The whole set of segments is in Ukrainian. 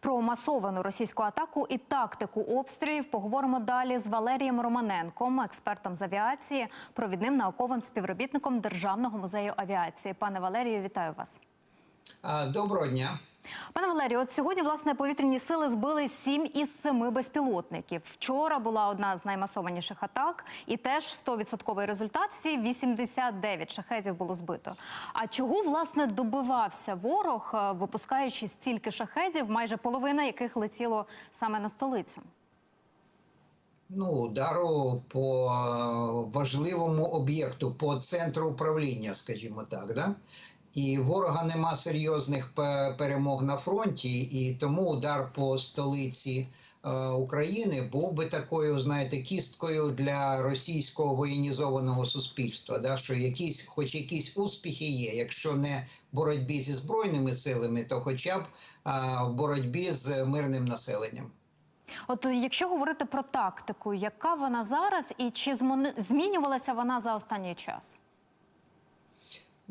Про масовану російську атаку і тактику обстрілів поговоримо далі з Валерієм Романенком, експертом з авіації, провідним науковим співробітником Державного музею авіації. Пане Валерію, вітаю вас. Доброго дня. Пане Валерію, от сьогодні власне повітряні сили збили сім із семи безпілотників. Вчора була одна з наймасованіших атак, і теж 100% результат. Всі 89 шахедів було збито. А чого власне добивався ворог, е, випускаючи стільки шахедів, майже половина яких летіло саме на столицю? Ну, удару по е, важливому об'єкту, по центру управління, скажімо так, да? І ворога нема серйозних перемог на фронті, і тому удар по столиці е, України був би такою, знаєте, кісткою для російського воєнізованого суспільства. Да? Що якісь, хоч якісь успіхи є, якщо не в боротьбі зі збройними силами, то хоча б а, в боротьбі з мирним населенням. От якщо говорити про тактику, яка вона зараз, і чи змінювалася вона за останній час?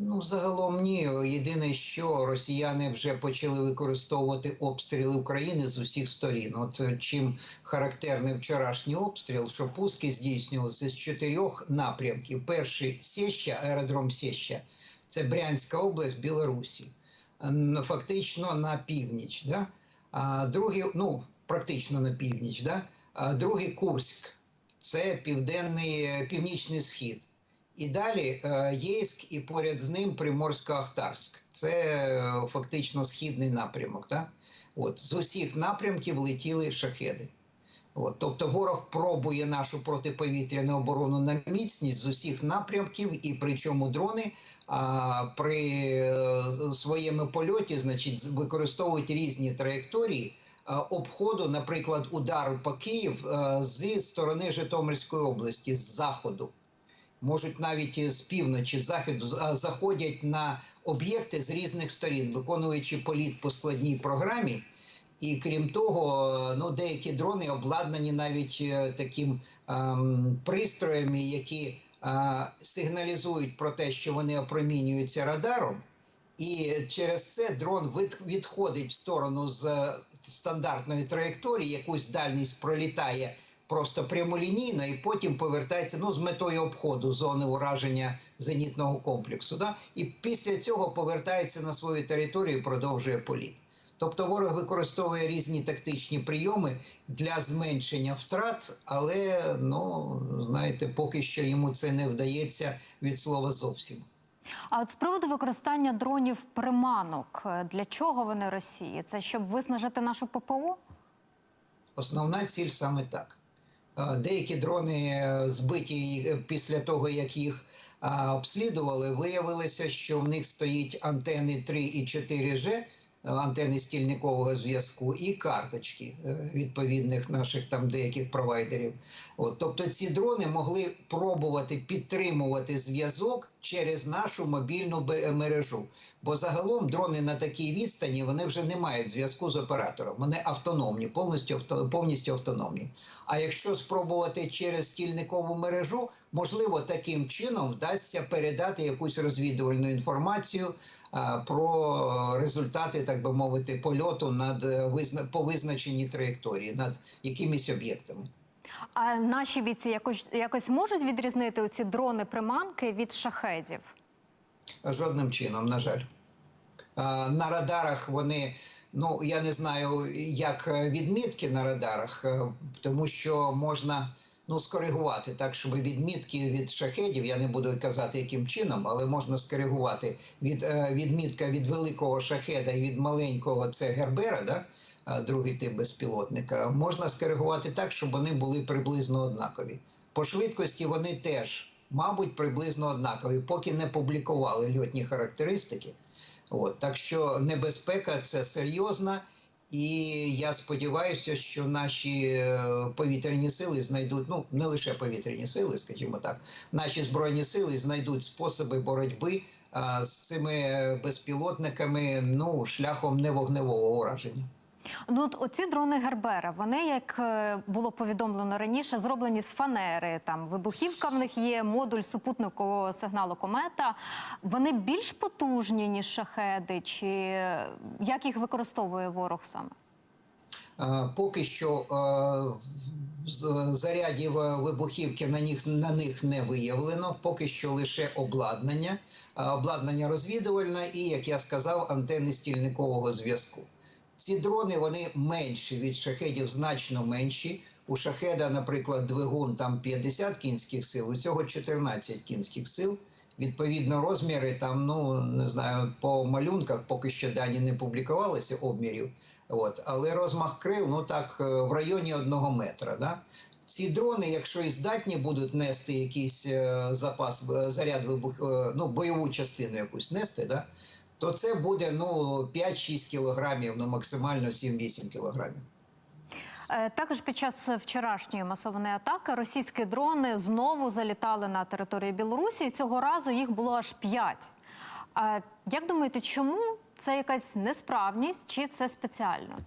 Ну, загалом ні. Єдине, що росіяни вже почали використовувати обстріли України з усіх сторін. От е, чим характерний вчорашній обстріл, що пуски здійснювалися з чотирьох напрямків. Перший Сєща, аеродром Сєща, це Брянська область Білорусі, фактично на північ. Да? А другий, ну практично на північ, да? а другий Курськ, це південний е, північний схід. І далі е, Єйськ і поряд з ним Приморсько-Ахтарськ. Це е, фактично східний напрямок. Так? От, з усіх напрямків летіли шахеди. От, тобто ворог пробує нашу протиповітряну оборону на міцність з усіх напрямків, і причому дрони а, при е, своєму польоті значить, використовують різні траєкторії обходу, наприклад, удару по Київ зі сторони Житомирської області, з заходу можуть навіть з півночі, з заходу заходять на об'єкти з різних сторін, виконуючи політ по складній програмі. І крім того, ну деякі дрони обладнані навіть е, таким ем, пристроями, які е, сигналізують про те, що вони опромінюються радаром. І через це дрон відходить в сторону з е, стандартної траєкторії, якусь дальність пролітає просто прямолінійно, і потім повертається ну, з метою обходу зони ураження зенітного комплексу. Да? І після цього повертається на свою територію і продовжує політ. Тобто ворог використовує різні тактичні прийоми для зменшення втрат, але ну знаєте, поки що йому це не вдається від слова зовсім. А от з приводу використання дронів приманок, е, для чого вони Росії? Це щоб виснажити нашу ППО? Основна ціль саме так. Е, Деякі дрони е, збиті е, після того, як їх обслідували, виявилося, що в них стоїть антени 3 і 4G, е, антени стільникового зв'язку, і карточки е, відповідних наших там деяких провайдерів. От, тобто ці дрони могли пробувати підтримувати зв'язок через нашу мобільну мережу. Бо загалом дрони на такій відстані вони вже не мають зв'язку з оператором. Вони автономні, повністю повністю автономні. А якщо спробувати через стільникову мережу, можливо, таким чином вдасться передати якусь розвідувальну інформацію а, про результати, так би мовити, польоту над е, по визначеній траєкторії, над якимись об'єктами. А наші бійці якось якось можуть відрізнити ці дрони приманки від шахедів? Жодним чином, на жаль. На радарах вони, ну я не знаю, як е, відмітки на радарах, е, тому що можна ну, скоригувати так, щоб відмітки від шахедів, я не буду казати, яким чином, але можна скоригувати від е, відмітка від великого шахеда і від маленького це Гербера, да? другий тип безпілотника, можна скоригувати так, щоб вони були приблизно однакові. По швидкості вони теж, мабуть, приблизно однакові, поки не публікували льотні характеристики. От, так що небезпека це серйозна, і я сподіваюся, що наші е, повітряні сили знайдуть, ну не лише повітряні сили, скажімо так, наші збройні сили знайдуть способи боротьби а, з цими е, безпілотниками, ну шляхом невогневого ураження. Ну от оці дрони Гербера, вони, як е, було повідомлено раніше, зроблені з фанери. Там вибухівка в них є, модуль супутникового сигналу комета. Вони більш потужні ніж шахеди, чи е, як їх використовує ворог саме? Е, Поки що зарядів вибухівки на них, на них не виявлено, поки що лише обладнання, обладнання розвідувальне і, як я сказав, антени стільникового зв'язку. Ці дрони вони менші від шахедів, значно менші. У шахеда, наприклад, двигун там 50 кінських сил, у цього 14 кінських сил. Відповідно, розміри там, ну не знаю, по малюнках поки що дані не публікувалися обмірів. От, але розмах крил, ну так, е, в районі одного метра. Да? Ці дрони, якщо і здатні будуть нести якийсь е, запас, е, заряд вибух, ну, бойову частину якусь нести, да? То це буде ну, 5-6 кілограмів, ну максимально 7-8 кілограмів. Е, Також під час вчорашньої масованої атаки російські дрони знову залітали на територію Білорусі. і Цього разу їх було аж п'ять. А Як думаєте, чому це якась несправність чи це спеціально?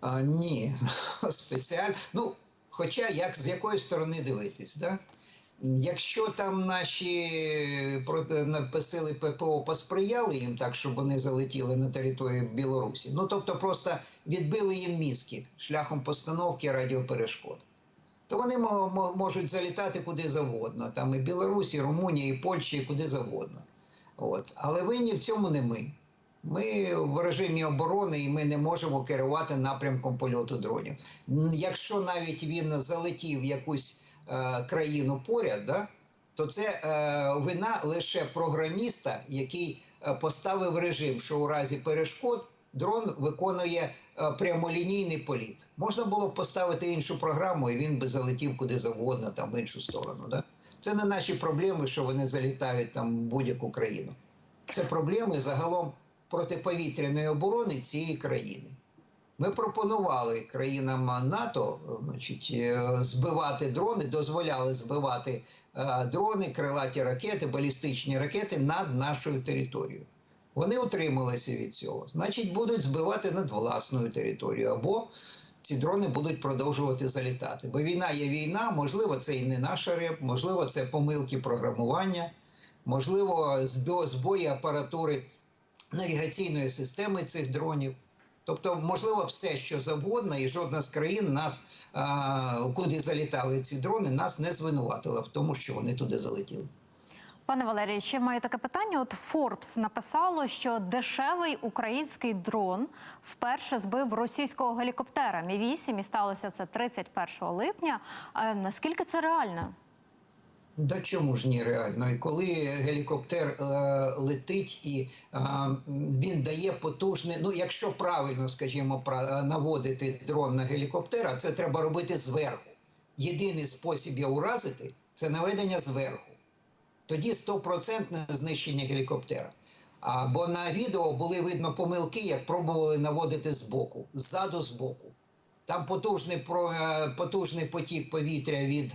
А, ні, спеціально. Ну, хоча як з якої сторони дивитись, да? Якщо там наші проти написали ППО посприяли їм так, щоб вони залетіли на територію Білорусі, ну тобто просто відбили їм мізки шляхом постановки радіоперешкод, то вони мо- мо- можуть залітати куди завгодно. Там і Білорусі, і Румунія, і Польща, і куди завгодно. От. Але винні в цьому не ми. Ми в режимі оборони і ми не можемо керувати напрямком польоту дронів. Якщо навіть він залетів якусь е, країну поряд, да, то це е, вина лише програміста, який е, поставив режим, що у разі перешкод дрон виконує е, прямолінійний політ. Можна було б поставити іншу програму, і він би залетів куди завгодно, там в іншу сторону. Да? Це не наші проблеми, що вони залітають там в будь-яку країну. Це проблеми загалом протиповітряної оборони цієї країни. Ми пропонували країнам НАТО значить, е, збивати дрони, дозволяли збивати е, дрони, крилаті ракети, балістичні ракети над нашою територією. Вони утрималися від цього. Значить, будуть збивати над власною територією, або ці дрони будуть продовжувати залітати. Бо війна є війна, можливо, це і не наша реп, можливо, це помилки програмування, можливо, збо- збої апаратури навігаційної системи цих дронів. Тобто, можливо, все, що завгодно, і жодна з країн нас, куди залітали ці дрони, нас не звинуватила в тому, що вони туди залетіли. Пане Валерію, ще маю таке питання. От Forbes написало, що дешевий український дрон вперше збив російського гелікоптера Мі 8 і сталося це 31 липня. А наскільки це реально? Да чому ж ні реально? І коли гелікоптер е, летить і е, він дає потужне, ну якщо правильно, скажімо, е, наводити дрон на гелікоптер, а це треба робити зверху. Єдиний спосіб його уразити це наведення зверху. Тоді стопроцентне знищення гелікоптера. А, бо на відео були видно помилки, як пробували наводити збоку, ззаду збоку. Там потужний, е, потужний потік повітря від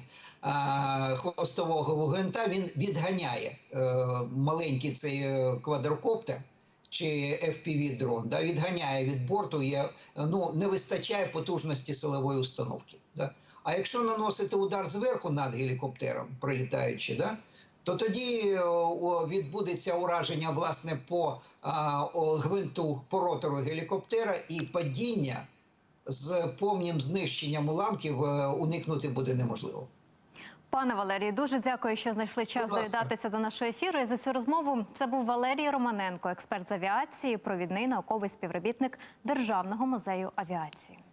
хвостового вугента, він відганяє е, маленький цей е, квадрокоптер чи FPV-дрон, да, відганяє від борту, є, ну, не вистачає потужності силової установки. Да. А якщо наносити удар зверху над гелікоптером, прилітаючи, да, то тоді е, відбудеться ураження власне по а, о, гвинту по ротору гелікоптера і падіння з повним знищенням уламків уникнути буде неможливо. Пане Валерію, дуже дякую, що знайшли час доєднатися до нашого ефіру. І за цю розмову це був Валерій Романенко, експерт з авіації, провідний науковий співробітник Державного музею авіації.